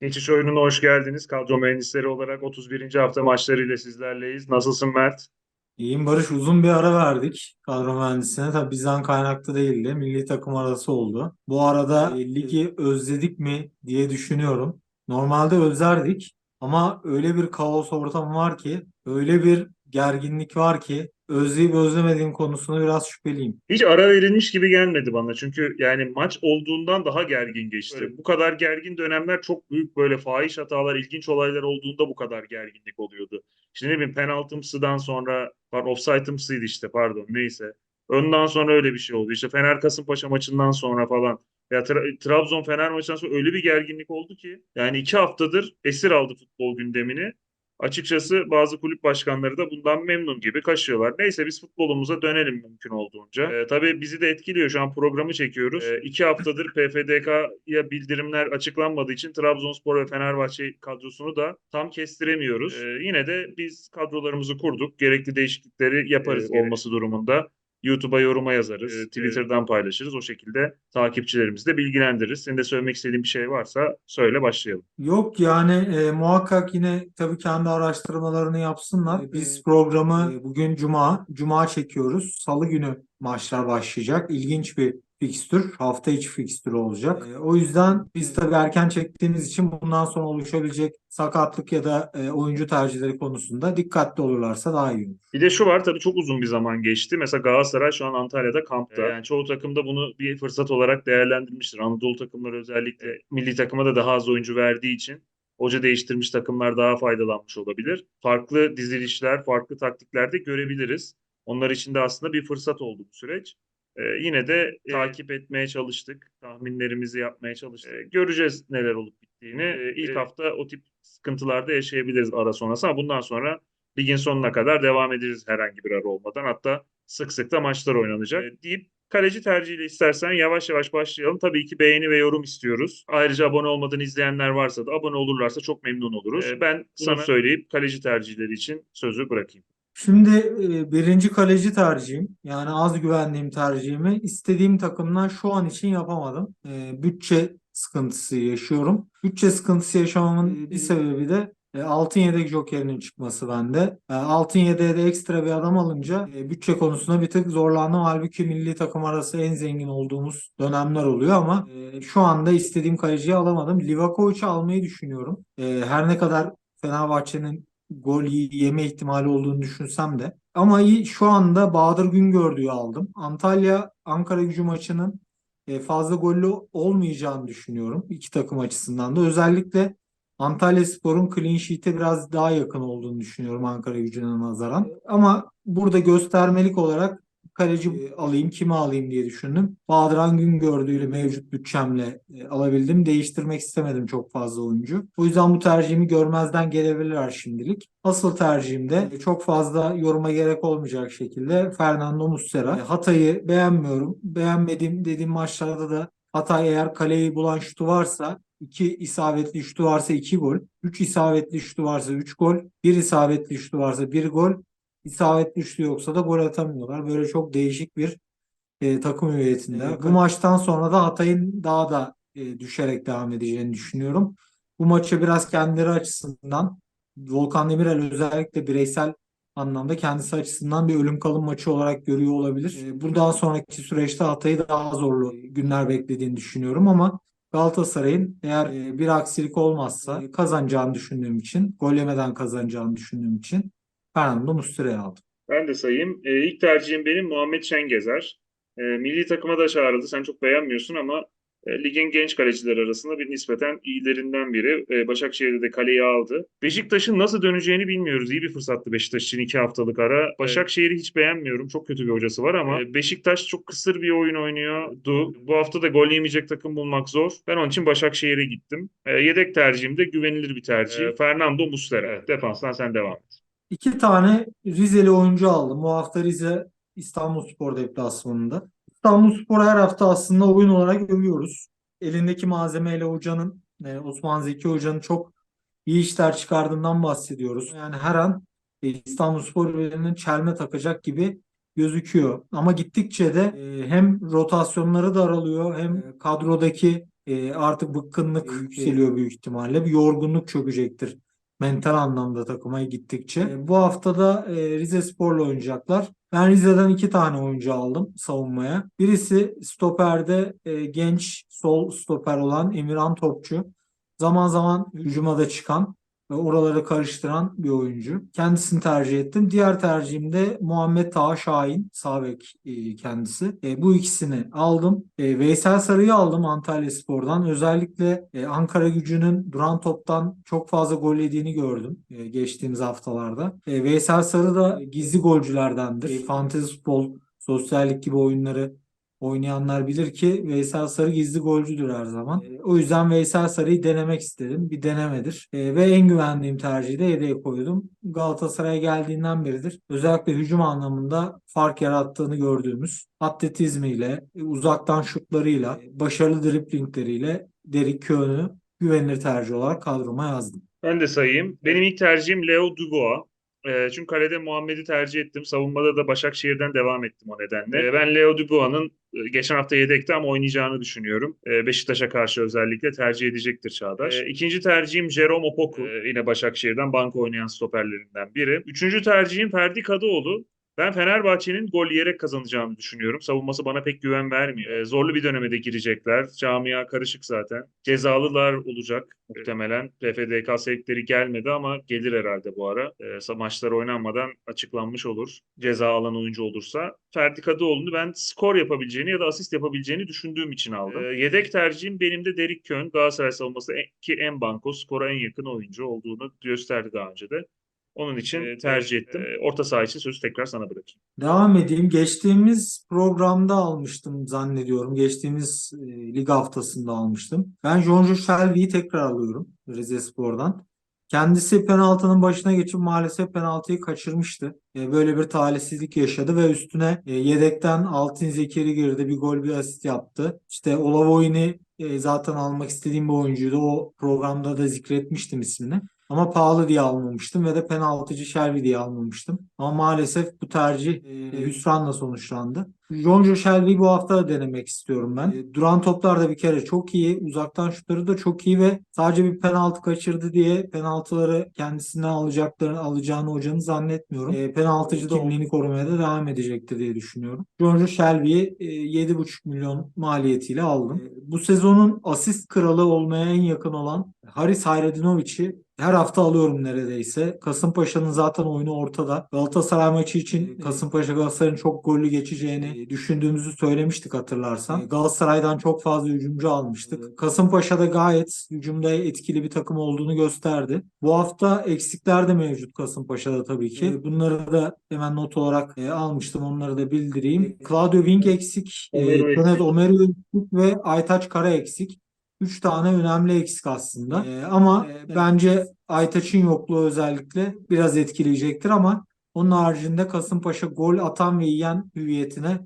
Geçiş oyununa hoş geldiniz. Kadro mühendisleri olarak 31. hafta maçlarıyla sizlerleyiz. Nasılsın Mert? İyiyim Barış uzun bir ara verdik kadro mühendisine. Tabii bizden kaynaklı değildi. Milli takım arası oldu. Bu arada e, ligi özledik mi diye düşünüyorum. Normalde özlerdik ama öyle bir kaos ortamı var ki, öyle bir gerginlik var ki özleyip özlemediğim konusunda biraz şüpheliyim. Hiç ara verilmiş gibi gelmedi bana. Çünkü yani maç olduğundan daha gergin geçti. Evet. Bu kadar gergin dönemler çok büyük böyle fahiş hatalar, ilginç olaylar olduğunda bu kadar gerginlik oluyordu. İşte ne bileyim penaltımsıdan sonra, pardon, offside'ımsıydı işte pardon neyse. Önden sonra öyle bir şey oldu. İşte Fener Kasımpaşa maçından sonra falan. Ya Tra- Trabzon Fener maçından sonra öyle bir gerginlik oldu ki yani iki haftadır esir aldı futbol gündemini. Açıkçası bazı kulüp başkanları da bundan memnun gibi kaşıyorlar. Neyse biz futbolumuza dönelim mümkün olduğunca. Ee, tabii bizi de etkiliyor. Şu an programı çekiyoruz. Ee, iki haftadır PFDK'ya bildirimler açıklanmadığı için Trabzonspor ve Fenerbahçe kadrosunu da tam kestiremiyoruz. Ee, yine de biz kadrolarımızı kurduk. Gerekli değişiklikleri yaparız Evet. olması durumunda. YouTube'a yoruma yazarız. Evet, Twitter'dan paylaşırız. O şekilde takipçilerimizi de bilgilendiririz. Senin de söylemek istediğin bir şey varsa söyle başlayalım. Yok yani e, muhakkak yine tabii kendi araştırmalarını yapsınlar. Biz programı e, bugün Cuma, Cuma çekiyoruz. Salı günü maçlar başlayacak. İlginç bir fikstür, hafta içi fikstürü olacak. E, o yüzden biz tabii erken çektiğimiz için bundan sonra oluşabilecek sakatlık ya da e, oyuncu tercihleri konusunda dikkatli olurlarsa daha iyi olur. Bir de şu var tabii çok uzun bir zaman geçti. Mesela Galatasaray şu an Antalya'da kampta. Yani çoğu takım da bunu bir fırsat olarak değerlendirmiştir. Anadolu takımları özellikle milli takıma da daha az oyuncu verdiği için hoca değiştirmiş takımlar daha faydalanmış olabilir. Farklı dizilişler, farklı taktikler de görebiliriz. Onlar için de aslında bir fırsat oldu bu süreç. Ee, yine de e, takip etmeye çalıştık. Tahminlerimizi yapmaya çalıştık. Ee, göreceğiz neler olup bittiğini. Ee, ilk hafta o tip sıkıntılarda yaşayabiliriz ara sonrası ama bundan sonra ligin sonuna kadar devam ederiz herhangi bir ara olmadan. Hatta sık sık da maçlar oynanacak. Ee, deyip kaleci tercihiyle istersen yavaş yavaş başlayalım. Tabii ki beğeni ve yorum istiyoruz. Ayrıca abone olmadan izleyenler varsa da abone olurlarsa çok memnun oluruz. Ee, ben sana söyleyip kaleci tercihleri için sözü bırakayım. Şimdi e, birinci kaleci tercihim yani az güvendiğim tercihimi istediğim takımdan şu an için yapamadım. E, bütçe sıkıntısı yaşıyorum. Bütçe sıkıntısı yaşamamın bir sebebi de e, altın yedek jokerinin çıkması bende. E, altın yedeğe de ekstra bir adam alınca e, bütçe konusunda bir tık zorlandım. Halbuki milli takım arası en zengin olduğumuz dönemler oluyor ama e, şu anda istediğim kaleciyi alamadım. Livakovic'i almayı düşünüyorum. E, her ne kadar Fenerbahçe'nin gol yeme ihtimali olduğunu düşünsem de. Ama şu anda Bahadır Güngördüğü aldım. Antalya Ankara Gücü maçının e, fazla gollü olmayacağını düşünüyorum. iki takım açısından da. Özellikle Antalyaspor'un clean sheet'e biraz daha yakın olduğunu düşünüyorum Ankara Gücü'ne nazaran. Ama burada göstermelik olarak kaleci e, alayım, kimi alayım diye düşündüm. Bahadır Güngördüğüyle mevcut bütçemle e, alabildim. Değiştirmek istemedim çok fazla oyuncu. O yüzden bu tercihimi görmezden gelebilirler şimdilik. Asıl tercihim de e, çok fazla yoruma gerek olmayacak şekilde Fernando Muslera. Hatay'ı beğenmiyorum. Beğenmediğim dediğim maçlarda da Hatay eğer kaleyi bulan şutu varsa 2 isabetli şutu varsa 2 gol. 3 isabetli şutu varsa 3 gol. 1 isabetli şutu varsa 1 gol. İsabetli şutu yoksa da gol atamıyorlar. Böyle çok değişik bir e, takım hüviyetinde. Bu maçtan sonra da Hatay'ın daha da e, düşerek devam edeceğini düşünüyorum. Bu maçı biraz kendileri açısından Volkan Demirel özellikle bireysel anlamda kendisi açısından bir ölüm kalım maçı olarak görüyor olabilir. E, Buradan sonraki süreçte Hatay'ı daha zorlu günler beklediğini düşünüyorum ama Galatasaray'ın eğer e, bir aksilik olmazsa e, kazanacağını düşündüğüm için, gol yemeden kazanacağını düşündüğüm için Fernando Muslera'yı aldım. Ben de sayayım. Ee, ilk tercihim benim Muhammed Şengezer. Ee, milli takıma da çağrıldı. Sen çok beğenmiyorsun ama e, ligin genç kaleciler arasında bir nispeten iyilerinden biri. E, Başakşehir'de de kaleyi aldı. Beşiktaş'ın nasıl döneceğini bilmiyoruz. İyi bir fırsattı Beşiktaş için iki haftalık ara. Başakşehir'i hiç beğenmiyorum. Çok kötü bir hocası var ama e, Beşiktaş çok kısır bir oyun oynuyordu. Bu hafta da gol yemeyecek takım bulmak zor. Ben onun için Başakşehir'e gittim. E, Yedek tercihim de güvenilir bir tercih. E, Fernando Muslera. Defanstan sen devam et. İki tane Rizeli oyuncu aldım. Bu hafta Rize İstanbulspor deplasmanında. İstanbulspor her hafta aslında oyun olarak övüyoruz. Elindeki malzemeyle hocanın, e, Osman Zeki Hoca'nın çok iyi işler çıkardığından bahsediyoruz. Yani her an e, İstanbulspor birinin çelme takacak gibi gözüküyor. Ama gittikçe de e, hem rotasyonları daralıyor hem kadrodaki artık bıkkınlık yükseliyor büyük ihtimalle. Bir yorgunluk çökecektir mental anlamda takıma gittikçe. Bu haftada e, Rize Spor'la oynayacaklar. Ben Rize'den iki tane oyuncu aldım savunmaya. Birisi stoperde e, genç sol stoper olan Emirhan Topçu. Zaman zaman hücuma da çıkan oraları karıştıran bir oyuncu. Kendisini tercih ettim. Diğer tercihim de Muhammed Taha Şahin. Sağ bek e, kendisi. E, bu ikisini aldım. E, Veysel Sarı'yı aldım Antalya Spor'dan. Özellikle Ankara gücünün duran toptan çok fazla gol yediğini gördüm geçtiğimiz haftalarda. Veysel Sarı da gizli golcülerdendir. Fantezi futbol, sosyallik gibi oyunları oynayanlar bilir ki Veysel Sarı gizli golcüdür her zaman. O yüzden Veysel Sarı'yı denemek istedim. Bir denemedir. E, ve en güvendiğim tercihi de yedeğe koydum. Galatasaray'a geldiğinden beridir. Özellikle hücum anlamında fark yarattığını gördüğümüz atletizmiyle, e, uzaktan şutlarıyla, başarılı driplingleriyle Derek Köhn'ü güvenilir tercih olarak kadroma yazdım. Ben de sayayım. Benim ilk tercihim Leo Dubois. Ee, çünkü kalede Muhammed'i tercih ettim. Savunmada da Başakşehir'den devam ettim o nedenle. Ee, ben Leo Dubois'ın e, geçen hafta yedekte ama oynayacağını düşünüyorum. Ee, Beşiktaş'a karşı özellikle tercih edecektir Çağdaş. Ee, ikinci tercihim Jerome Opoku. Yine Başakşehir'den banka oynayan stoperlerinden biri. Üçüncü tercihim Ferdi Kadıoğlu. Ben Fenerbahçe'nin gol yiyerek kazanacağını düşünüyorum. Savunması bana pek güven vermiyor. Ee, zorlu bir döneme de girecekler. Camia karışık zaten. Cezalılar olacak muhtemelen. PFDK sevkleri gelmedi ama gelir herhalde bu ara. Ee, maçlar oynanmadan açıklanmış olur. Ceza alan oyuncu olursa. Ferdi Kadıoğlu'nu ben skor yapabileceğini ya da asist yapabileceğini düşündüğüm için aldım. Ee, yedek tercihim benim de Derik Kön. Galatasaray savunması ki en banko, skora en yakın oyuncu olduğunu gösterdi daha önce de. Onun için e, tercih ettim. E, Orta saha için sözü tekrar sana bırakayım. Devam edeyim. Geçtiğimiz programda almıştım zannediyorum. Geçtiğimiz e, lig haftasında almıştım. Ben Jonjo Shelby'yi tekrar alıyorum Rize Spor'dan. Kendisi penaltının başına geçip maalesef penaltıyı kaçırmıştı. E, böyle bir talihsizlik yaşadı ve üstüne e, yedekten Altın Zekeri girdi. Bir gol bir asist yaptı. İşte Olavoy'ni e, zaten almak istediğim bir oyuncuydu. O programda da zikretmiştim ismini. Ama pahalı diye almamıştım ve de penaltıcı Shelby diye almamıştım. Ama maalesef bu tercih e, hüsranla sonuçlandı. Jonjo Shelby'yi bu hafta da denemek istiyorum ben. E, duran toplar da bir kere çok iyi. Uzaktan şutları da çok iyi ve sadece bir penaltı kaçırdı diye penaltıları kendisine alacaklarını alacağını hocanın zannetmiyorum. E, penaltıcı da kimliğini korumaya da devam edecektir diye düşünüyorum. Jonjo Shelby'yi e, 7,5 milyon maliyetiyle aldım. E, bu sezonun asist kralı olmaya en yakın olan Haris Hayredinoviç'i her hafta alıyorum neredeyse. Kasımpaşa'nın zaten oyunu ortada. Galatasaray maçı için Kasımpaşa Galatasaray'ın çok gollü geçeceğini düşündüğümüzü söylemiştik hatırlarsan. Galatasaray'dan çok fazla hücumcu almıştık. Kasımpaşa'da gayet hücumda etkili bir takım olduğunu gösterdi. Bu hafta eksikler de mevcut Kasımpaşa'da tabii ki. Bunları da hemen not olarak e, almıştım. Onları da bildireyim. Claudio Wing eksik. Omero E, eksik. Sonet Omero eksik ve Aytaç Kara eksik. Üç tane önemli eksik aslında. Ee, ama bence Aytaç'ın yokluğu özellikle biraz etkileyecektir ama onun haricinde Kasımpaşa gol atan ve yiyen hüviyetine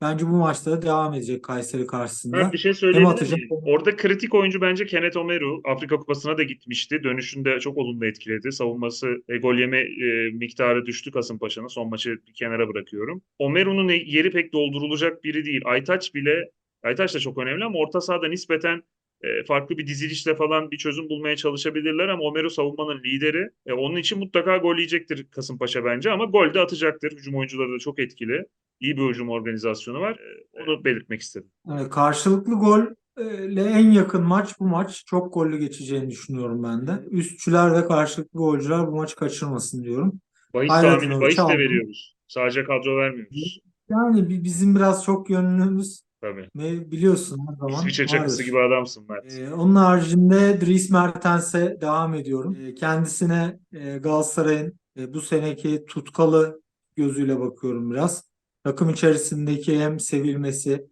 bence bu maçta da devam edecek Kayseri karşısında. Ben bir şey söyleyebilir miyim? Orada kritik oyuncu bence Kenneth Omeru. Afrika Kupası'na da gitmişti. Dönüşünde çok olumlu etkiledi. Savunması, e, gol yeme e, miktarı düştü Kasımpaşa'nın. Son maçı bir kenara bırakıyorum. Omeru'nun yeri pek doldurulacak biri değil. Aytaç bile, Aytaç da çok önemli ama orta sahada nispeten e, farklı bir dizilişle falan bir çözüm bulmaya çalışabilirler ama Omeru savunmanın lideri. E, onun için mutlaka gol yiyecektir Kasımpaşa bence ama gol de atacaktır. Hücum oyuncuları da çok etkili. İyi bir hücum organizasyonu var. E, onu belirtmek istedim. Evet, karşılıklı gol ile en yakın maç bu maç. Çok gollü geçeceğini düşünüyorum ben de. Üstçüler ve karşılıklı golcüler bu maçı kaçırmasın diyorum. Bahis tahmini, bahis de veriyoruz. Sadece kadro vermiyoruz. Yani bi- bizim biraz çok yönlümüz Tabii. ve biliyorsun her zaman İsviçre çakısı vardır. gibi adamsın Mert. Ee, onun haricinde Dries Mertens'e devam ediyorum. Ee, kendisine e, Galatasaray'ın e, bu seneki tutkalı gözüyle bakıyorum biraz. Takım içerisindeki hem sevilmesi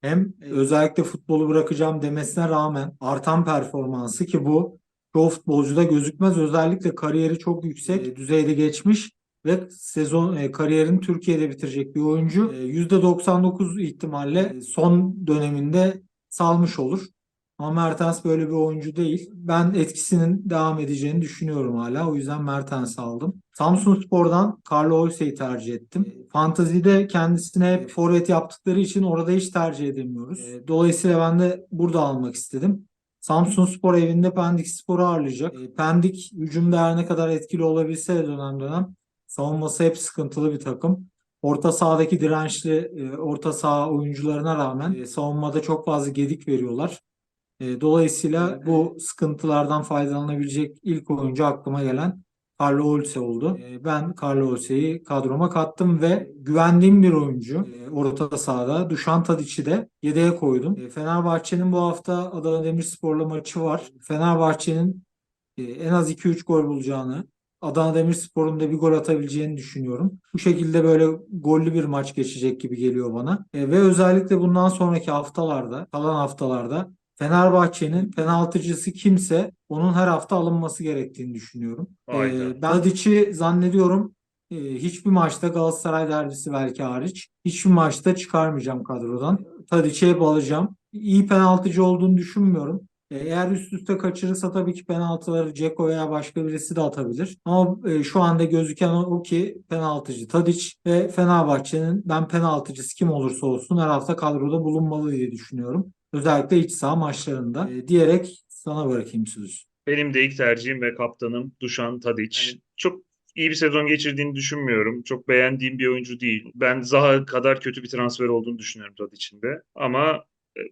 hem e, özellikle futbolu bırakacağım demesine rağmen artan performansı ki bu çoğu futbolcuda gözükmez. Özellikle kariyeri çok yüksek e, düzeyde geçmiş ve sezon e, kariyerini Türkiye'de bitirecek bir oyuncu. E, %99 ihtimalle e, son döneminde salmış olur. Ama Mertens böyle bir oyuncu değil. Ben etkisinin devam edeceğini düşünüyorum hala. O yüzden Mertens aldım. Samsunspor'dan Carlo Olse'yi tercih ettim. Fantazide kendisine hep forvet yaptıkları için orada hiç tercih edemiyoruz. E, Dolayısıyla ben de burada almak istedim. Samsunspor evinde Pendik Spor'u ağırlayacak. E, Pendik hücumda her ne kadar etkili olabilse dönem dönem savunması hep sıkıntılı bir takım. Orta sahadaki dirençli e, orta saha oyuncularına rağmen e, savunmada çok fazla gedik veriyorlar. E, dolayısıyla bu sıkıntılardan faydalanabilecek ilk oyuncu aklıma gelen Carlo Olse oldu. E, ben Carlo Olse'yi kadroma kattım ve güvendiğim bir oyuncu e, orta sahada. Dušan Tadić'i de yedeğe koydum. E, Fenerbahçe'nin bu hafta Adana Demirspor'la maçı var. Fenerbahçe'nin e, en az 2-3 gol bulacağını, Adana Demirspor'un da bir gol atabileceğini düşünüyorum. Bu şekilde böyle gollü bir maç geçecek gibi geliyor bana. E, ve özellikle bundan sonraki haftalarda, kalan haftalarda Fenerbahçe'nin penaltıcısı kimse onun her hafta alınması gerektiğini düşünüyorum. Hayda. E, ben Tadic'i zannediyorum e, hiçbir maçta Galatasaray derbisi belki hariç hiçbir maçta çıkarmayacağım kadrodan. Tadic'i hep alacağım. İyi penaltıcı olduğunu düşünmüyorum. E, Eğer üst üste kaçırırsa tabii ki penaltıları Ceko veya başka birisi de atabilir. Ama e, şu anda gözüken o, o ki penaltıcı Tadic ve Fenerbahçe'nin ben penaltıcısı kim olursa olsun her hafta kadroda bulunmalı diye düşünüyorum. Özellikle iç saha maçlarında. E, diyerek sana bırakayım sözü. Benim de ilk tercihim ve kaptanım Dušan Tadić. Çok iyi bir sezon geçirdiğini düşünmüyorum. Çok beğendiğim bir oyuncu değil. Ben Zaha kadar kötü bir transfer olduğunu düşünüyorum Tadic'in de. Ama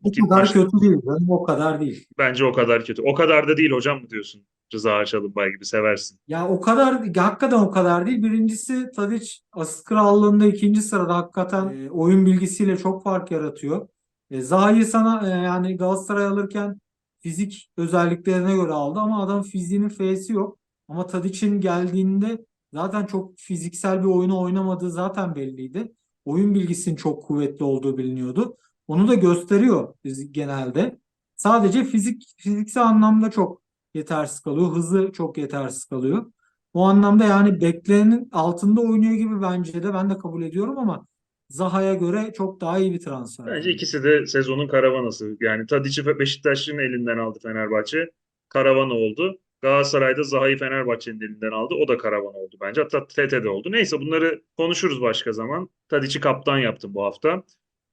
bu O tip kadar maç kötü değil. canım, O kadar değil. bence o kadar kötü. O kadar da değil hocam mı diyorsun? Rıza Açalıbay gibi seversin. Ya o kadar hakikaten o kadar değil. Birincisi Tadic asist krallığında ikinci sırada hakikaten e, oyun bilgisiyle çok fark yaratıyor. E, Zaha'yı sana e, yani Galatasaray alırken fizik özelliklerine göre aldı ama adam fiziğinin F'si yok. Ama Tadic'in geldiğinde zaten çok fiziksel bir oyunu oynamadığı zaten belliydi. Oyun bilgisinin çok kuvvetli olduğu biliniyordu. Onu da gösteriyor genelde. Sadece fizik fiziksel anlamda çok yetersiz kalıyor. Hızı çok yetersiz kalıyor. O anlamda yani beklenenin altında oynuyor gibi bence de ben de kabul ediyorum ama Zaha'ya göre çok daha iyi bir transfer. Bence ikisi de sezonun karavanası. Yani Tadic'i Beşiktaş'ın elinden aldı Fenerbahçe. Karavan oldu. Galatasaray'da Zaha'yı Fenerbahçe'nin elinden aldı. O da karavan oldu bence. Hatta TT'de oldu. Neyse bunları konuşuruz başka zaman. Tadic'i kaptan yaptım bu hafta.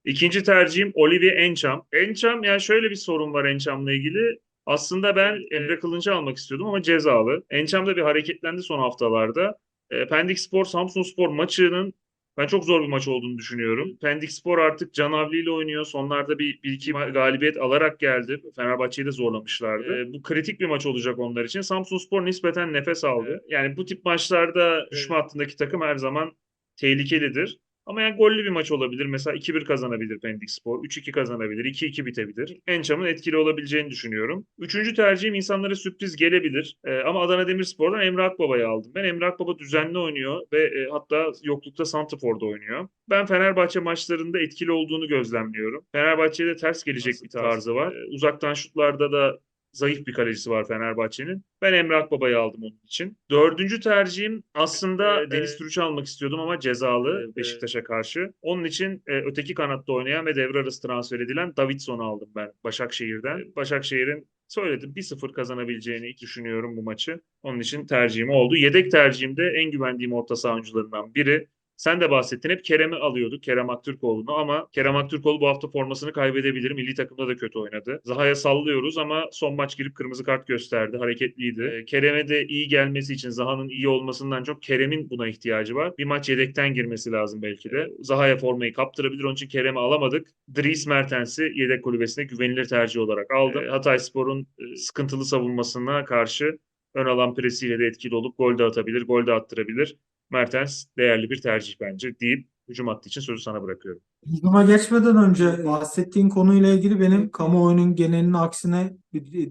İkinci tercihim Olivier Encham. Encham yani şöyle bir sorun var Encham'la ilgili. Aslında ben Emre Kılınç'ı almak istiyordum ama cezalı. Encham da bir hareketlendi son haftalarda. E, Pendik Spor Samsun Spor maçının ben çok zor bir maç olduğunu düşünüyorum. Pendik Spor artık Canavli ile oynuyor. Sonlarda bir, bir iki galibiyet alarak geldi. Fenerbahçe'yi de zorlamışlardı. Ee, bu kritik bir maç olacak onlar için. Samsun Spor nispeten nefes aldı. Yani bu tip maçlarda düşme hattındaki takım her zaman tehlikelidir. Ama yani gollü bir maç olabilir. Mesela 2-1 kazanabilir Pendik Spor. 3-2 kazanabilir. 2-2 bitebilir. Encham'ın etkili olabileceğini düşünüyorum. Üçüncü tercihim insanlara sürpriz gelebilir. Ee, ama Adana Demirspor'dan Emre Akbaba'yı aldım. Ben Emre Akbaba düzenli oynuyor ve e, hatta yoklukta Santrafor'da oynuyor. Ben Fenerbahçe maçlarında etkili olduğunu gözlemliyorum. Fenerbahçe'de ters gelecek bir tarzı var. Ee, uzaktan şutlarda da zayıf bir kalecisi var Fenerbahçe'nin. Ben Emre Akbaba'yı aldım onun için. Dördüncü tercihim aslında Deniz Türüç'ü almak istiyordum ama cezalı Beşiktaş'a karşı. Onun için e, öteki kanatta oynayan ve devre arası transfer edilen Davidson'u aldım ben Başakşehir'den. Başakşehir'in söyledim 1-0 kazanabileceğini düşünüyorum bu maçı. Onun için tercihim oldu. Yedek tercihim de en güvendiğim orta saha oyuncularından biri. Sen de bahsettin hep Kerem'i alıyorduk. Kerem Aktürkoğlu'nu ama Kerem Aktürkoğlu bu hafta formasını kaybedebilir. Milli takımda da kötü oynadı. Zaha'ya sallıyoruz ama son maç girip kırmızı kart gösterdi. Hareketliydi. Ee, Kerem'e de iyi gelmesi için Zaha'nın iyi olmasından çok Kerem'in buna ihtiyacı var. Bir maç yedekten girmesi lazım belki de. Zaha'ya formayı kaptırabilir. Onun için Kerem'i alamadık. Dries Mertens'i yedek kulübesine güvenilir tercih olarak aldım. Ee, Hatay Spor'un e, sıkıntılı savunmasına karşı ön alan presiyle de etkili olup gol de atabilir, gol de attırabilir. Mertens değerli bir tercih bence deyip hücum hattı için sözü sana bırakıyorum. Hücuma geçmeden önce bahsettiğin konuyla ilgili benim kamuoyunun genelinin aksine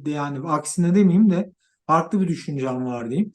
yani aksine demeyeyim de farklı bir düşüncem var diyeyim.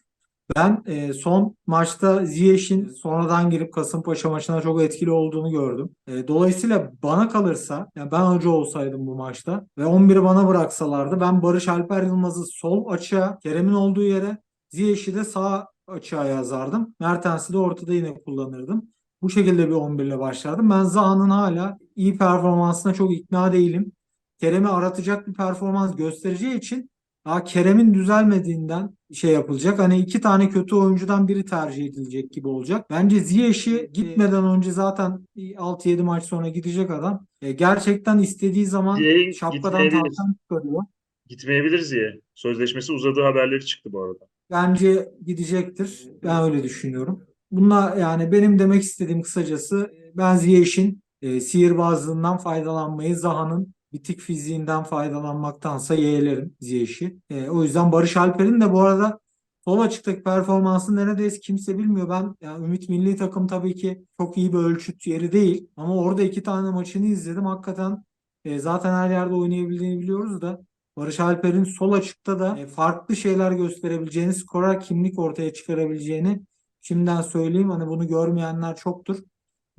Ben e, son maçta Ziyech'in sonradan girip Kasımpaşa maçına çok etkili olduğunu gördüm. E, dolayısıyla bana kalırsa, yani ben hoca olsaydım bu maçta ve 11'i bana bıraksalardı ben Barış Alper Yılmaz'ı sol açığa, Kerem'in olduğu yere, Ziyech'i de sağ açığa yazardım. Mertens'i de ortada yine kullanırdım. Bu şekilde bir 11 ile başlardım. Ben Zaha'nın hala iyi performansına çok ikna değilim. Kerem'i aratacak bir performans göstereceği için daha Kerem'in düzelmediğinden şey yapılacak. Hani iki tane kötü oyuncudan biri tercih edilecek gibi olacak. Bence Ziyech'i gitmeden önce zaten 6-7 maç sonra gidecek adam. E, gerçekten istediği zaman Ziyech şapkadan tavşan çıkarıyor. Gitmeyebilir diye. Sözleşmesi uzadığı haberleri çıktı bu arada. Bence gidecektir. Ben öyle düşünüyorum. Bununla yani benim demek istediğim kısacası ben Ziyech'in e, sihirbazlığından faydalanmayı, Zaha'nın bitik fiziğinden faydalanmaktansa yeğlerim Ziyech'i. E, o yüzden Barış Alper'in de bu arada sol açıktaki performansını neredeyse kimse bilmiyor. Ben yani Ümit Milli Takım tabii ki çok iyi bir ölçüt yeri değil. Ama orada iki tane maçını izledim. Hakikaten e, zaten her yerde oynayabildiğini biliyoruz da Barış Alper'in sol açıkta da e, farklı şeyler gösterebileceğini, skorer kimlik ortaya çıkarabileceğini şimdiden söyleyeyim. Hani bunu görmeyenler çoktur.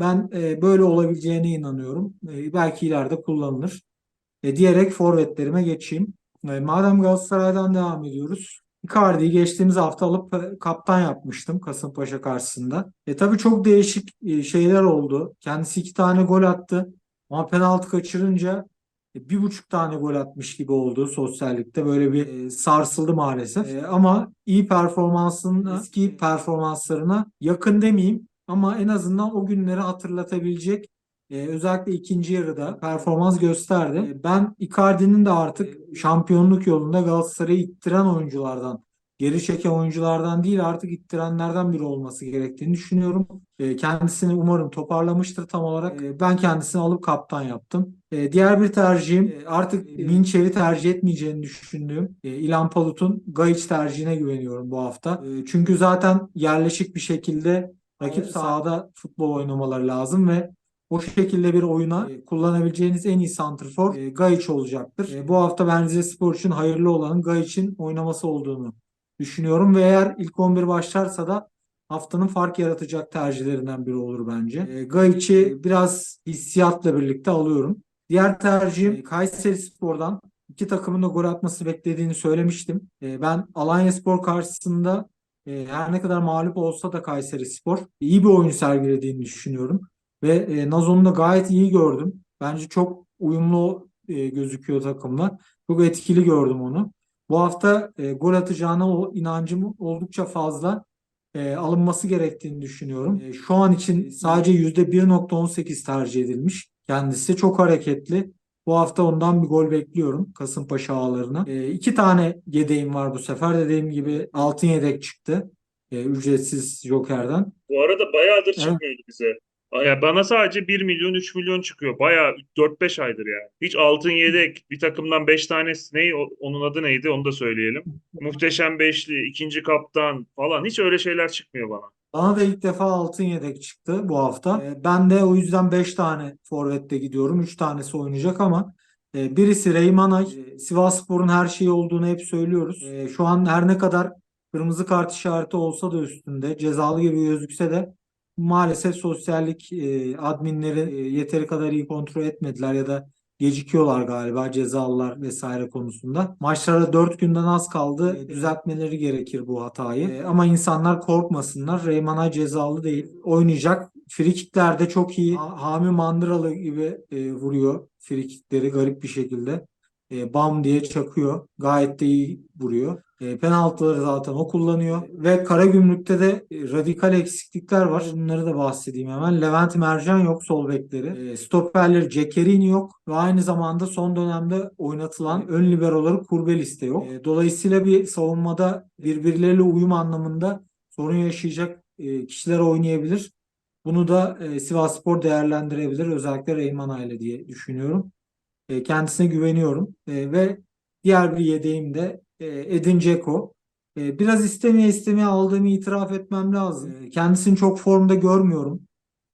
Ben e, böyle olabileceğine inanıyorum. E, belki ileride kullanılır. Diyerek forvetlerime geçeyim. Madem Galatasaray'dan devam ediyoruz. Icardi'yi geçtiğimiz hafta alıp kaptan yapmıştım Kasımpaşa karşısında. E tabii çok değişik şeyler oldu. Kendisi iki tane gol attı. Ama penaltı kaçırınca bir buçuk tane gol atmış gibi oldu sosyallikte. Böyle bir e, sarsıldı maalesef. E, ama iyi performansının eski performanslarına yakın demeyeyim. Ama en azından o günleri hatırlatabilecek e, özellikle ikinci yarıda performans gösterdi. E, ben Icardi'nin de artık şampiyonluk yolunda Galatasaray'ı ittiren oyunculardan, geri çeken oyunculardan değil artık ittirenlerden biri olması gerektiğini düşünüyorum. E, kendisini umarım toparlamıştır tam olarak. E, ben kendisini alıp kaptan yaptım. E, diğer bir tercihim e, artık Minçev'i tercih etmeyeceğini düşündüğüm e, İlhan Palut'un Gayiç tercihine güveniyorum bu hafta. E, çünkü zaten yerleşik bir şekilde rakip sahada futbol oynamaları lazım ve o şekilde bir oyuna e, kullanabileceğiniz en iyi santrfor e, Gayiç olacaktır. E, bu hafta ben Rizespor için hayırlı olanın Gayiç'in oynaması olduğunu düşünüyorum ve eğer ilk 11 başlarsa da haftanın fark yaratacak tercihlerinden biri olur bence. E, Gayiç'i biraz hissiyatla birlikte alıyorum. Diğer tercihim e, Kayserispor'dan iki takımın da gol atması beklediğini söylemiştim. E, ben Alanyaspor karşısında e, her ne kadar mağlup olsa da Kayserispor iyi bir oyun sergilediğini düşünüyorum. Ve e, Nazo'nu da gayet iyi gördüm. Bence çok uyumlu e, gözüküyor takımla. Çok etkili gördüm onu. Bu hafta e, gol atacağına o inancım oldukça fazla e, alınması gerektiğini düşünüyorum. E, şu an için sadece %1.18 tercih edilmiş. Kendisi çok hareketli. Bu hafta ondan bir gol bekliyorum Kasımpaşa ağlarına. E, iki tane yedeğim var bu sefer. Dediğim gibi altın yedek çıktı. E, ücretsiz Joker'den. Bu arada bayağıdır Evet. çıkmıyordu bize. Ya bana sadece 1 milyon 3 milyon çıkıyor. Bayağı 4-5 aydır yani. Hiç altın yedek bir takımdan 5 tanesi ne onun adı neydi onu da söyleyelim. Muhteşem beşli, ikinci kaptan falan hiç öyle şeyler çıkmıyor bana. Bana da ilk defa altın yedek çıktı bu hafta. Ee, Ben de o yüzden 5 tane forvette gidiyorum. 3 tanesi oynayacak ama e, birisi Reymanay. E, Sivasspor'un her şeyi olduğunu hep söylüyoruz. E, Şu an her ne kadar kırmızı kart işareti olsa da üstünde cezalı gibi gözükse de maalesef sosyallik e, adminleri e, yeteri kadar iyi kontrol etmediler ya da gecikiyorlar galiba cezalılar vesaire konusunda. Maçlara 4 günden az kaldı. E, Düzeltmeleri gerekir bu hatayı. E, Ama insanlar korkmasınlar. Reymanay cezalı değil. Oynayacak. Frikikler de çok iyi. Ha- Hami Mandıralı gibi e, vuruyor frikikleri garip bir şekilde. E, bam diye çakıyor. Gayet de iyi vuruyor. E, penaltıları zaten o kullanıyor. Ve Karagümrük'te de e, radikal eksiklikler var. Bunları da bahsedeyim hemen. Levent Mercan yok sol bekleri. E, stoperleri Cekerini yok. Ve aynı zamanda son dönemde oynatılan ön liberoları Kurbelis de yok. E, dolayısıyla bir savunmada birbirleriyle uyum anlamında sorun yaşayacak e, kişiler oynayabilir. Bunu da e, Sivasspor değerlendirebilir. Özellikle Reyman Aile diye düşünüyorum. E, kendisine güveniyorum. E, ve diğer bir yedeğim de e, Edin Dzeko. E, biraz istemeye istemeye aldığımı itiraf etmem lazım. E, kendisini çok formda görmüyorum.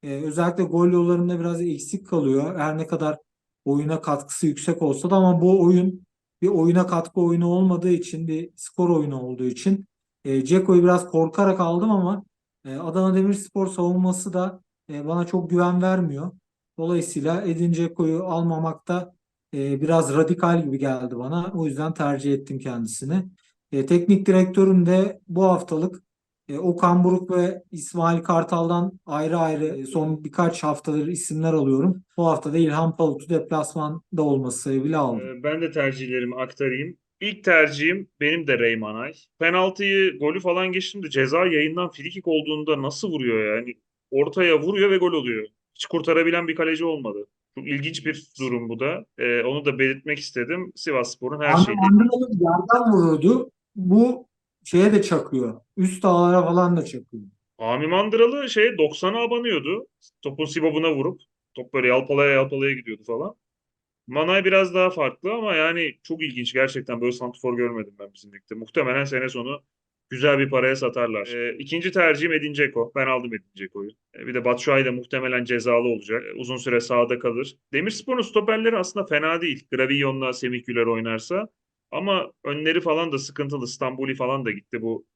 Özellikle gol yollarında biraz eksik kalıyor. Her ne kadar oyuna katkısı yüksek olsa da ama bu oyun bir oyuna katkı oyunu olmadığı için bir skor oyunu olduğu için Dzeko'yu biraz korkarak aldım ama Adana Demirspor savunması da bana çok güven vermiyor. Dolayısıyla Edin Dzeko'yu almamakta e, biraz radikal gibi geldi bana. O yüzden tercih ettim kendisini. E, teknik direktörüm de bu haftalık E, Okan Buruk ve İsmail Kartal'dan ayrı ayrı e, son birkaç haftadır isimler alıyorum. Bu hafta da İlhan Palut'u deplasmanda olması sebebiyle aldım. Ee, Ben de tercihlerimi aktarayım. İlk tercihim benim de Reyman Ay. Penaltıyı, golü falan geçtim de ceza yayından frikik olduğunda nasıl vuruyor yani? Ortaya vuruyor ve gol oluyor. Hiç kurtarabilen bir kaleci olmadı. Çok ilginç bir durum bu da. Ee, onu da belirtmek istedim. Sivasspor'un her Ahmet şeyi. Mandıralı yerden vururdu. Bu şeye de çakıyor. Üst ağlara falan da çakıyor. Ami Mandıralı şeye 90'a abanıyordu. Topun sibobuna vurup. Top böyle yalpalaya yalpalaya gidiyordu falan. Manay biraz daha farklı ama yani çok ilginç. Gerçekten böyle santrfor görmedim ben bizim ligde. Muhtemelen sene sonu güzel bir paraya satarlar. Ee, ikinci tercihim Edin Dzeko. Ben aldım Edin Dzeko'yu. Ee, bir de Batshuayi de muhtemelen cezalı olacak. Ee, uzun süre sahada kalır. Demirspor'un stoperleri aslında fena değil. Gravillon'la Semih Güler oynarsa. Ama önleri falan da sıkıntılı. Stambuli falan da gitti bu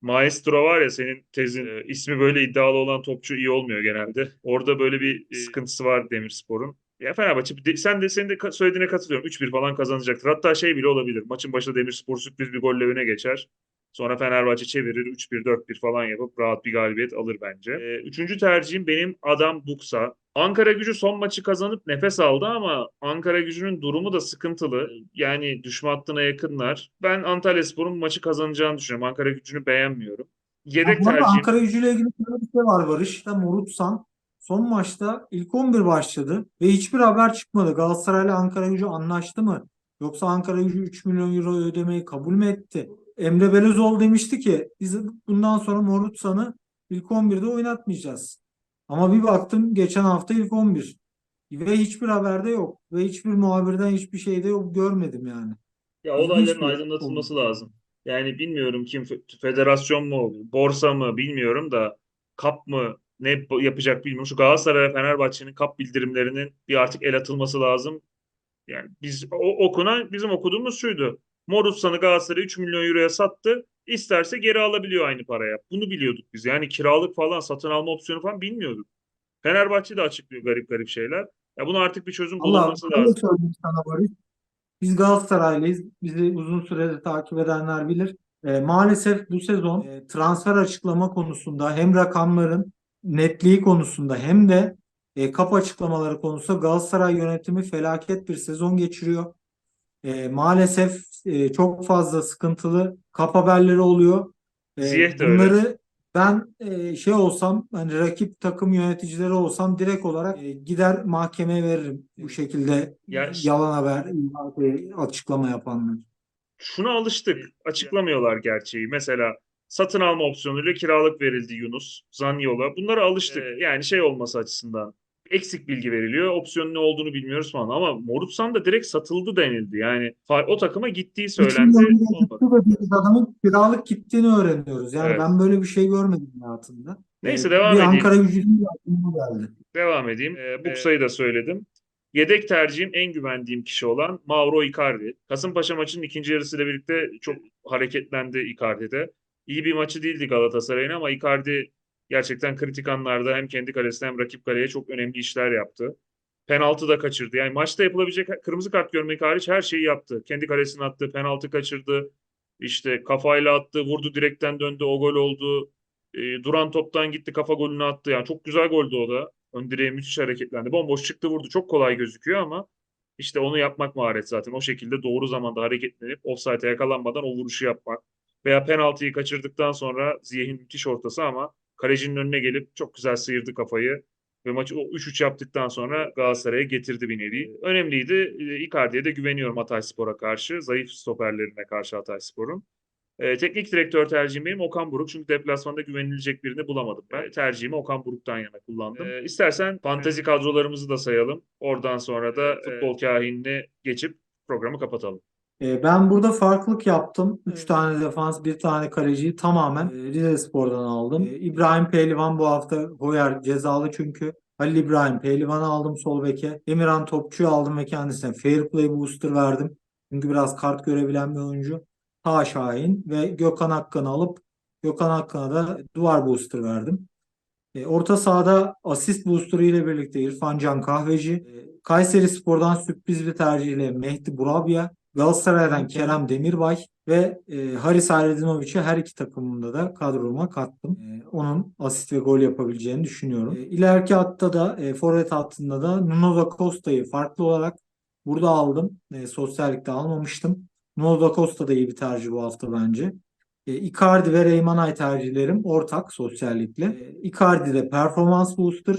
Maestro var ya senin tezin e, ismi böyle iddialı olan topçu iyi olmuyor genelde. Orada böyle bir e, sıkıntısı var Demirspor'un. Ya Fenerbahçe sen de senin de söylediğine katılıyorum. 3-1 falan kazanacaktır. Hatta şey bile olabilir. Maçın başında Demirspor sürpriz bir golle öne geçer. Sonra Fenerbahçe çevirir 3-1 4-1 falan yapıp rahat bir galibiyet alır bence. E, üçüncü tercihim benim Adam Buksa. Ankara Gücü son maçı kazanıp nefes aldı ama Ankara Gücü'nün durumu da sıkıntılı. Yani düşme hattına yakınlar. Ben Antalyaspor'un maçı kazanacağını düşünüyorum. Ankara Gücü'nü beğenmiyorum. Yedek arada tercihim Ankara gücüyle ilgili bir şey var Barış. İşte Morutsan son maçta ilk 11 başladı ve hiçbir haber çıkmadı. Galatasaray'la Ankara gücü anlaştı mı? Yoksa Ankara gücü 3 milyon euro ödemeyi kabul mü etti? Emre Belözoğlu demişti ki biz bundan sonra Morutsan'ı ilk 11'de oynatmayacağız. Ama bir baktım geçen hafta ilk 11 ve hiçbir haberde yok ve hiçbir muhabirden hiçbir şeyde yok görmedim yani. Ya olayların aydınlatılması lazım. Yani bilmiyorum kim fe- federasyon mu borsa mı bilmiyorum da kap mı ne yapacak bilmiyorum. Şu Galatasaray ve Fenerbahçe'nin kap bildirimlerinin bir artık el atılması lazım. Yani biz o, okunan bizim okuduğumuz şuydu. Morutsan'ı Galatasaray 3 milyon euroya sattı. İsterse geri alabiliyor aynı paraya. Bunu biliyorduk biz. Yani kiralık falan satın alma opsiyonu falan bilmiyorduk. Fenerbahçe de açıklıyor garip garip şeyler. Ya bunu artık bir çözüm Allah bulunması lazım. sana Barış. Biz Galatasaraylıyız. Bizi uzun süredir takip edenler bilir. E, maalesef bu sezon e, transfer açıklama konusunda hem rakamların netliği konusunda hem de e, kap açıklamaları konusunda Galatasaray yönetimi felaket bir sezon geçiriyor. E, maalesef e, çok fazla sıkıntılı kap haberleri oluyor. E, Ziyech de öyle. bunları ben e, şey olsam hani rakip takım yöneticileri olsam direkt olarak e, gider mahkemeye veririm bu şekilde Ya- yalan haber e, açıklama yapanlar. şuna alıştık. Açıklamıyorlar gerçeği. Mesela satın alma opsiyonuyla kiralık verildi Yunus, Zaniolo. Bunlara alıştık. Ee, yani şey olması açısından. Eksik bilgi veriliyor. Opsiyonun ne olduğunu bilmiyoruz falan. Ama Morutsan da direkt satıldı denildi. Yani o takıma gittiği söylendi. Dediğimiz adamın kiralık gittiğini öğreniyoruz. Yani Evet. ben böyle bir şey görmedim hayatımda. Neyse, E, devam bir edeyim. Ankara gücünün geldi. Devam edeyim. Ee, Buksa'yı da söyledim. Yedek tercihim en güvendiğim kişi olan Mauro Icardi. Kasımpaşa maçının ikinci yarısıyla birlikte çok hareketlendi Icardi'de. İyi bir maçı değildi Galatasaray'ın ama Icardi gerçekten kritik anlarda hem kendi kalesine hem rakip kaleye çok önemli işler yaptı. Penaltı da kaçırdı. Yani maçta yapılabilecek kırmızı kart görmek hariç her şeyi yaptı. Kendi kalesine attı, penaltı kaçırdı. İşte kafayla attı, vurdu direkten döndü, o gol oldu. E, duran toptan gitti, kafa golünü attı. Yani çok güzel goldü o da. Ön direğe müthiş hareketlendi. Bomboş çıktı vurdu. Çok kolay gözüküyor ama işte onu yapmak maharet zaten. O şekilde doğru zamanda hareketlenip offside'e yakalanmadan o vuruşu yapmak. Veya penaltıyı kaçırdıktan sonra Ziyech'in müthiş ortası ama kalecinin önüne gelip çok güzel sıyırdı kafayı. Ve maçı o 3-3 yaptıktan sonra Galatasaray'a getirdi bir nevi. Önemliydi. E, Icardi'ye de güveniyorum Hatayspor'a karşı. Zayıf stoperlerine karşı Hatayspor'un. E, teknik direktör tercihim benim Okan Buruk. Çünkü deplasmanda güvenilecek birini bulamadım ben. Tercihimi Okan Buruk'tan yana kullandım. E, istersen fantezi kadrolarımızı da sayalım. Oradan sonra da futbol kahinine geçip programı kapatalım. E, Ben burada farklılık yaptım. 3 tane defans, bir tane kaleciyi tamamen e, Rizespor'dan aldım. E, İbrahim Pehlivan bu hafta Hoyer cezalı çünkü. Halil İbrahim Pehlivan'ı aldım sol beke. Emirhan Topçu'yu aldım ve kendisine Fair Play Booster verdim. Çünkü biraz kart görebilen bir oyuncu. Ta Şahin ve Gökhan Akkan'ı alıp Gökhan Akkan'a da duvar booster verdim. E, orta sahada asist booster ile birlikte İrfan Can Kahveci. E, Kayseri Spor'dan sürpriz bir tercihle Mehdi Burabya. Galatasaray'dan Kerem Demirbay ve e, Haris Hayredinoviç'i her iki takımımda da kadroma kattım. E, onun asist ve gol yapabileceğini düşünüyorum. E, ileriki hatta da e, forvet hattında da Nuno da Costa'yı farklı olarak burada aldım. E, Sosyal Lig'de almamıştım. Nuno da Costa da iyi bir tercih bu hafta bence. E, Icardi ve Reymanay tercihlerim ortak Sosyal Lig'le. E, Icardi'de performans booster,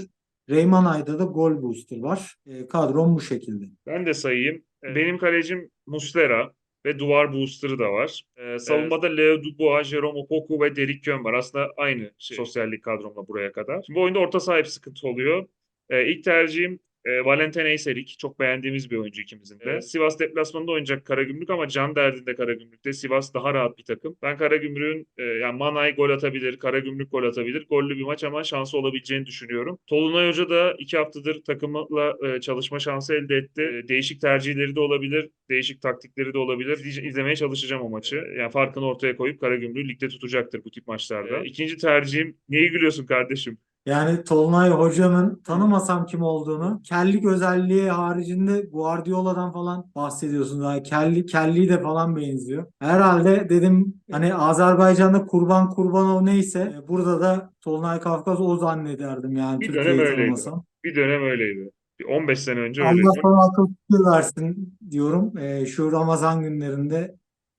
Reymanay'da da gol booster var. E, kadrom bu şekilde. Ben de sayayım. Ee, Benim kalecim Muslera ve duvar booster'ı da var. Ee, savunmada Leo Dubois, Jerome Opoku ve Derrick Köhn var. Aslında aynı şey, sosyallik kadromla buraya kadar. Şimdi bu oyunda orta sahip sıkıntı oluyor. Ee, ilk tercihim e, Valentin Eyserik. Çok beğendiğimiz bir oyuncu ikimizin de. Sivas deplasmanında oynayacak Karagümrük ama can derdinde Karagümrük'te. Sivas daha rahat bir takım. Ben Karagümrük'ün e, yani Manay gol atabilir, Karagümrük gol atabilir. Gollü bir maç ama şansı olabileceğini düşünüyorum. Tolunay Hoca da iki haftadır takımla e, çalışma şansı elde etti. E, değişik tercihleri de olabilir, değişik taktikleri de olabilir. İzle- İzlemeye çalışacağım o maçı. Yani farkını ortaya koyup Karagümrük'ü ligde tutacaktır bu tip maçlarda. İkinci tercihim, niye gülüyorsun kardeşim? Yani Tolunay Hoca'nın tanımasam kim olduğunu, kellik özelliği haricinde Guardiola'dan falan bahsediyorsunuz. Yani kelli, kelliği de falan benziyor. Herhalde dedim hani Azerbaycan'da Kurban Kurbanov neyse e, burada da Tolunay Kafkas o zannederdim yani Bir Türkiye'yi dönem öyleydi. tanımasam. Bir dönem öyleydi. Bir 15 sene önce öyleydi. Allah sana akıl versin diyorum. E, şu Ramazan günlerinde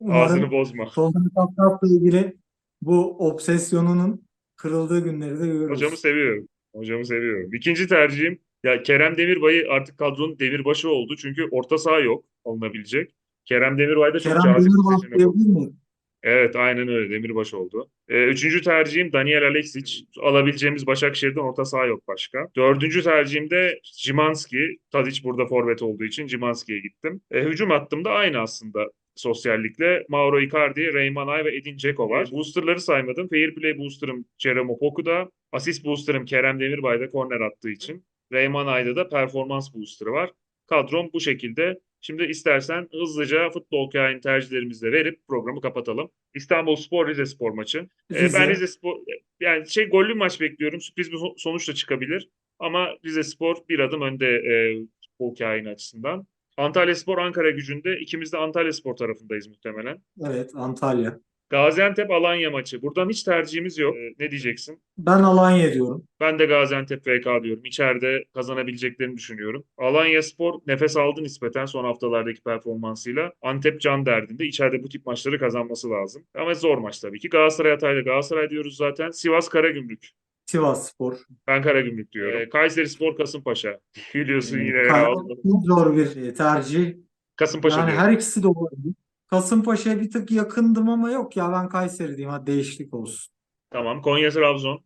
Ağzını umarım bozma. Tolunay Kafkas'la ilgili bu obsesyonunun kırıldığı günleri de görürüz. Hocamı seviyorum. Hocamı seviyorum. İkinci tercihim ya Kerem Demirbay'ı artık kadronun demirbaşı oldu. Çünkü orta saha yok alınabilecek. Kerem Demirbay da çok Kerem cazip bir Demirbay seçenek oldu. miyim? Evet aynen öyle demirbaş oldu. Ee, üçüncü tercihim Daniel Alexic. Alabileceğimiz Başakşehir'den orta saha yok başka. Dördüncü tercihim de Cimanski. Tadic burada forvet olduğu için Cimanski'ye gittim. E, hücum hattımda aynı aslında sosyallikle. Mauro Icardi, Reyman Ay ve Edin Dzeko var. Boosterları saymadım. Fair Play booster'ım Jerome Opoku'da. Asist booster'ım Kerem Demirbay'da korner attığı için. Reyman Ay'da da performans booster'ı var. Kadrom bu şekilde. Şimdi istersen hızlıca futbol kain tercihlerimizi de verip programı kapatalım. İstanbul Spor Rize Spor maçı. Ee, Rize. ben Rize Spor yani şey gollü maç bekliyorum. Sürpriz bir so- sonuç da çıkabilir. Ama Rize Spor bir adım önde e, futbol kaini açısından. Antalya Spor Ankara gücünde. İkimiz de Antalya Spor tarafındayız muhtemelen. Evet Antalya. Gaziantep Alanya maçı. Buradan hiç tercihimiz yok. Ee, ne diyeceksin? Ben Alanya diyorum. Ben de Gaziantep FK diyorum. İçeride kazanabileceklerini düşünüyorum. Alanya Spor nefes aldı nispeten son haftalardaki performansıyla. Antep can derdinde. İçeride bu tip maçları kazanması lazım. Ama zor maç tabii ki. Galatasaray Hatay'da Galatasaray diyoruz zaten. Sivas Karagümrük. Sivas Spor. Ben Karagümrük diyorum. Ee, Kayseri Spor Kasımpaşa. Gülüyorsun yine. Ya. Çok zor bir e, tercih. Kasımpaşa Yani diyorum. her ikisi de olabilir. Kasımpaşa'ya bir tık yakındım ama yok ya ben Kayseri diyeyim. Hadi değişiklik olsun. Tamam. Konya Trabzon.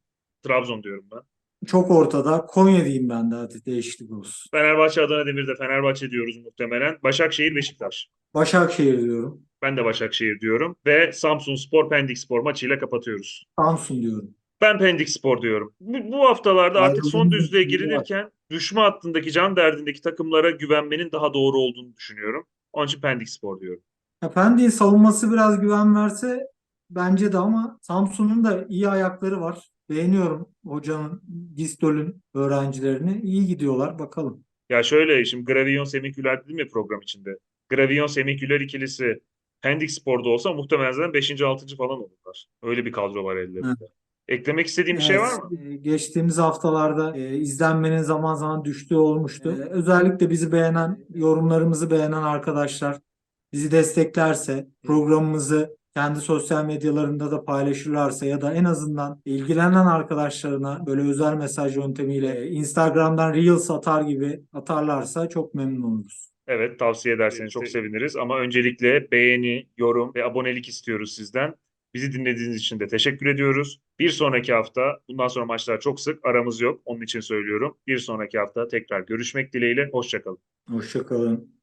Trabzon diyorum ben. Çok ortada. Konya diyeyim ben de hadi değişiklik olsun. Fenerbahçe Adana Demir'de Fenerbahçe diyoruz muhtemelen. Başakşehir Beşiktaş. Başakşehir diyorum. Ben de Başakşehir diyorum. Ve Samsun Spor Pendik Spor maçıyla kapatıyoruz. Samsun diyorum. Ben Pendik Spor diyorum. Bu, bu haftalarda artık son düzlüğe girilirken düşme hattındaki can derdindeki takımlara güvenmenin daha doğru olduğunu düşünüyorum. Onun için Pendik Spor diyorum. Ya Pendik'in savunması biraz güven verse bence de ama Samsun'un da iyi ayakları var. Beğeniyorum hocanın, Gistol'ün öğrencilerini. İyi gidiyorlar. Bakalım. Ya şöyle şimdi Gravillon Semiküler dedim ya program içinde. Gravillon Semiküler ikilisi Pendik Spor'da olsa muhtemelen zaten 5. 6. falan olurlar. Öyle bir kadro var ellerinde. Eklemek istediğim bir şey var mı? e, Geçtiğimiz haftalarda e, izlenmenin zaman zaman düştüğü olmuştu. E, özellikle bizi beğenen, yorumlarımızı beğenen arkadaşlar bizi desteklerse, programımızı kendi sosyal medyalarında da paylaşırlarsa ya da en azından ilgilenen arkadaşlarına böyle özel mesaj yöntemiyle e, Instagram'dan Reels atar gibi atarlarsa çok memnun oluruz. Evet tavsiye ederseniz çok seviniriz. Ama öncelikle beğeni, yorum ve abonelik istiyoruz sizden. Bizi dinlediğiniz için de teşekkür ediyoruz. Bir sonraki hafta, bundan sonra maçlar çok sık, aramız yok. Onun için söylüyorum. Bir sonraki hafta tekrar görüşmek dileğiyle. Hoşçakalın. Hoşçakalın.